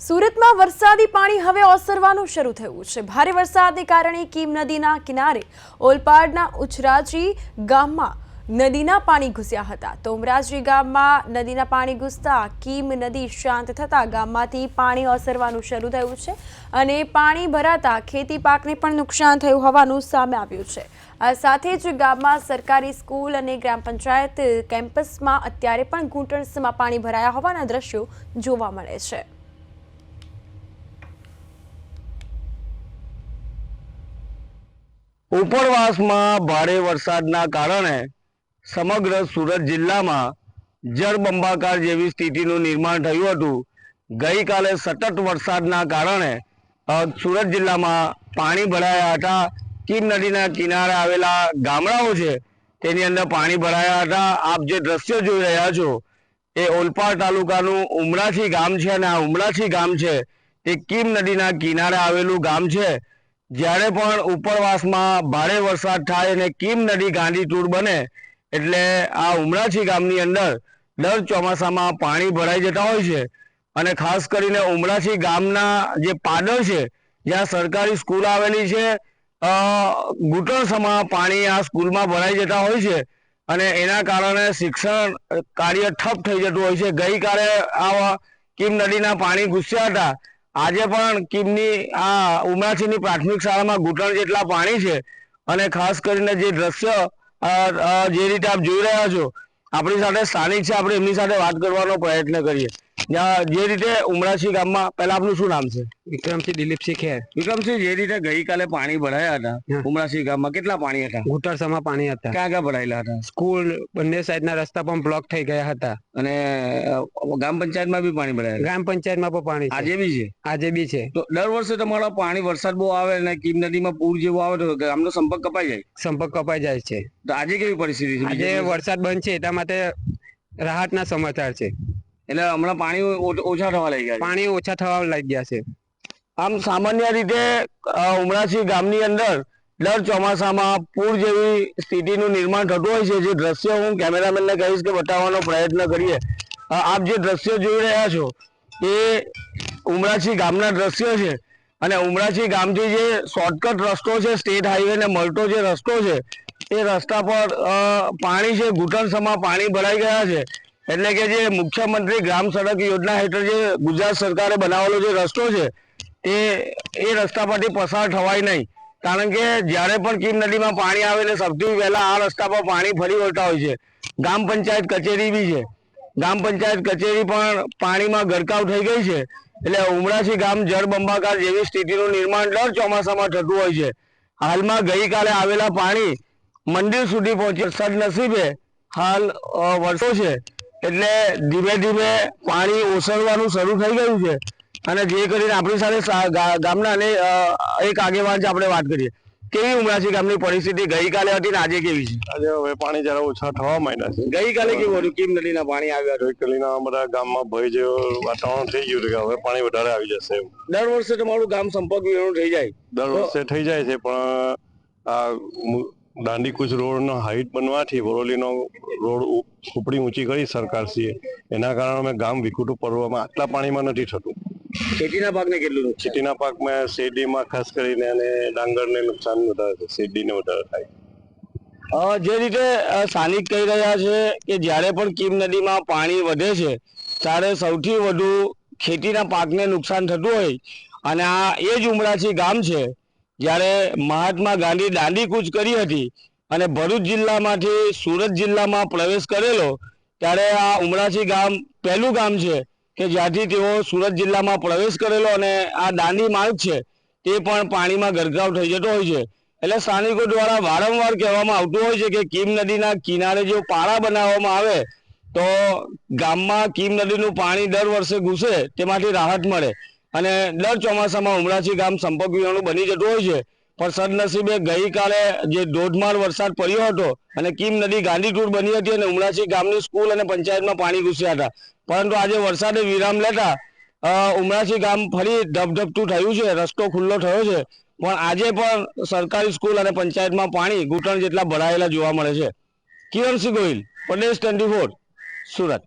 સુરતમાં વરસાદી પાણી હવે ઓસરવાનું શરૂ થયું છે. ભારે વરસાદને કારણે કીમ નદીના કિનારે ઓલપાડના ઉછરાજી ગામમાં નદીના પાણી ઘૂસ્યા હતા. તો ઉમરાજી ગામમાં નદીના પાણી ઘૂસતા કીમ નદી શાંત થતાં ગામમાંથી પાણી ઓસરવાનું શરૂ થયું છે અને પાણી ભરાતા ખેતી પાકને પણ નુકસાન થયું હોવાનું સામે આવ્યું છે. આ સાથે જ ગામમાં સરકારી સ્કૂલ અને ગ્રામ પંચાયત કેમ્પસમાં અત્યારે પણ ઘૂંટણસમાં પાણી ભરાયા હોવાના દ્રશ્યો જોવા મળે છે. ઉપરવાસમાં ભારે વરસાદના કારણે સમગ્ર સુરત જિલ્લામાં જળબંબાકાર જેવી સ્થિતિનું નિર્માણ થયું હતું. ગઈકાલે સતત વરસાદના કારણે સુરત જિલ્લામાં પાણી ભરાયા હતા. કીમ નદીના કિનારે આવેલા ગામડાઓ છે, તેની અંદર પાણી ભરાયા હતા. આપ જે દ્રશ્યો જોઈ રહ્યા છો, એ ઓલપાડ તાલુકાનું ઉમરાછી ગામ છે અને આ ઉમરાછી ગામ છે, તે કીમ નદીના કિનારે આવેલું ગામ છે. જ્યારે પણ ઉપરવાસમાં ભારે વરસાદ થાય અને કીમ નદી ગાંધી ટૂર બને, એટલે આ ઉમરાછી ગામની અંદર દર ચોમાસામાં પાણી ભરાઈ જતા હોય છે. અને ખાસ કરીને ઉમરાછી ગામના જે પાદર છે, જ્યાં સરકારી સ્કૂલ આવેલી છે ઘૂંટણસમાં પાણી આ સ્કૂલમાં ભરાઈ જતા હોય છે. અને એના કારણે શિક્ષણ કાર્ય ઠપ થઈ જતું હોય છે. ગઈકાલે આ કીમ નદીના પાણી ઘૂસ્યા હતા. આજે પણ કિમની આ ઉમરાછીની પ્રાથમિક શાળામાં ઘૂંટણ જેટલા પાણી છે અને ખાસ કરીને જે દ્રશ્ય જે રીતે આપ જોઈ રહ્યા છો, આપણી સાથે સ્થાનિક છે, આપણે એમની સાથે વાત કરવાનો પ્રયત્ન કરીએ. જે રીતે ઉમરાસી ગામમાં પહેલા આપનું શું નામ છે? વિક્રમસિંહ દિલીપસિંહ ખેર વિક્રમસિંહ જે રીતે ગઈકાલે પાણી ભરાયા હતા ઉમરાસી ગામમાં કેટલા પાણી હતા? ઉતરસામાં પાણી હતા. ક્યાં ક્યાં ભરાયેલા હતા? સ્કૂલ બંને સાઈડના રસ્તા પણ બ્લોક થઈ ગયા હતા. અને ગ્રામ પંચાયતમાં બી પાણી ભરાયા ગ્રામ પંચાયતમાં પણ પાણી આજે બી છે? આજે બી છે. તો દર વર્ષે તમારા પાણી વરસાદ બહુ આવે અને કીમ નદીમાં પૂર જેવો આવે તો ગામનો સંપર્ક કપાઈ જાય? સંપર્ક કપાઈ જાય છે. તો આજે કેવી પરિસ્થિતિ છે? આજે વરસાદ બંધ છે એટલા માટે રાહતના સમાચાર છે. એટલે હમણાં પાણી ઓછા થવા લાગી ગયા પાણી ઓછા થવા લાગી ગયા છે. આમ સામાન્ય રીતે ઉમરાસી ગામની અંદર દર ચોમાસામાં પૂર જેવી સ્થિતિનું નિર્માણ થતું હોય છે. જે દ્રશ્ય હું કેમેરામેનને કહીશ કે બતાવવાનો પ્રયત્ન કરીએ. આપ જે દ્રશ્ય જોઈ રહ્યા છો એ ઉમરાસી ગામના દ્રશ્ય છે. અને ઉમરાછી ગામથી જે શોર્ટકટ રસ્તો છે સ્ટેટ હાઈવે ને મળતો જે રસ્તો છે એ રસ્તા પર પાણી છે ઘૂંટણસમાં પાણી ભરાઈ ગયા છે. એટલે કે જે મુખ્યમંત્રી ગ્રામ સડક યોજના હેઠળ જે ગુજરાત સરકારે બનાવેલો જે રસ્તો છે એ એ રસ્તા પરથી પસાર થવાય નહીં. કારણ કે જ્યારે પણ કીમ નદીમાં પાણી આવે એટલે સૌથી પહેલા આ રસ્તા પર પાણી ફરી વળતા હોય છે. ગ્રામ પંચાયત કચેરી બી છે. ગ્રામ પંચાયત કચેરી પણ પાણીમાં ગરકાવ થઈ ગઈ છે. એટલે ઉમરાસી ગામ જળબંબાકાર જેવી સ્થિતિનું નિર્માણ દર ચોમાસામાં થતું હોય છે. હાલમાં ગઈકાલે આવેલા પાણી મંદિર સુધી પહોંચી સદનસીબે હાલ વર્ષો છે. એટલે ધીમે ધીમે પાણી ઓસરવાનું શરૂ થઈ ગયું છે. અને જે કરીને આપણી સાથે ગામના અને એક આગેવાન છે આપણે વાત કરીએ. કેવી ઉમરાછી ગામની પરિસ્થિતિ? ગઈકાલે હતી ને આજે કેવી છે? આજે હવે પાણી જરા ઓછા થવા માંડ્યા છે. ગઈકાલે કેવું હતું? કેમ નદીના પાણી આવ્યા? ગઈકાલીના બધા ગામમાં ભય જેવો વાતાવરણ થઈ ગયું કે હવે પાણી વધારે આવી જશે દર વર્ષે તમારું ગામ સંપર્ક વિહોણું થઈ જાય. દર વર્ષે થઈ જાય છે પણ આ મુ- દાંડીકૂચ રોડનો હાઈટ બનવાથી બોરોલીનો રોડ ઉપડી ઊંચી કરી સરકારશ્રીએ. એના કારણે અમે ગામ વિકૃત પર્વમાં આટલા પાણીમાં નથી થતું. ખેતીના પાકને કેટલું ખેતીના પાકમાં શેરડીમાં ખાસ કરીને અને ડાંગરને નુકસાન વધારે છે શેરડીને વધારે થાય. જે રીતે સ્થાનિક કહી રહ્યા છે કે જ્યારે પણ કીમ નદીમાં પાણી વધે છે ત્યારે સૌથી વધુ ખેતીના પાકને નુકસાન થતું હોય. અને આ એ જ ઉમરાછી ગામ છે જ્યારે મહાત્મા ગાંધી દાંડી કૂચ કરી હતી અને ભરૂચ જિલ્લામાંથી સુરત જિલ્લામાં પ્રવેશ કરેલો, ત્યારે આ ઉમરાસી ગામ પહેલું ગામ છે કે જ્યાંથી તેઓ સુરત જિલ્લામાં પ્રવેશ કરેલો અને આ દાંડી માર્ગ છે તે પણ પાણીમાં ગરકાવ થઈ જતો હોય છે. એટલે સ્થાનિકો દ્વારા વારંવાર કહેવામાં આવતું હોય છે કે કીમ નદીના કિનારે જો પાળા બનાવવામાં આવે, તો ગામમાં કીમ નદીનું પાણી દર વર્ષે ઘૂસે, તેમાંથી રાહત મળે. અને દર ચોમાસામાં ઉમરાછી ગામ સંપર્ક વિહોણું બની જતું હોય છે. પણ સદનસીબે ગઈકાલે જે ધોધમાર વરસાદ પડ્યો હતો અને કીમ નદી ગાંધીટૂર બની હતી અને ઉમરાછી ગામની સ્કૂલ અને પંચાયતમાં પાણી ઘૂસ્યા હતા. પરંતુ આજે વરસાદે વિરામ લેતા અ, ઉમરાછી ગામ ફરી ધબધબતું થયું છે રસ્તો ખુલ્લો થયો છે. પણ આજે પણ સરકારી સ્કૂલ અને પંચાયતમાં પાણી ઘૂંટણ જેટલા ભરાયેલા જોવા મળે છે. કિરણસિંહ ગોહિલ પ્રદેશ ટ્વેન્ટી ફોર સુરત.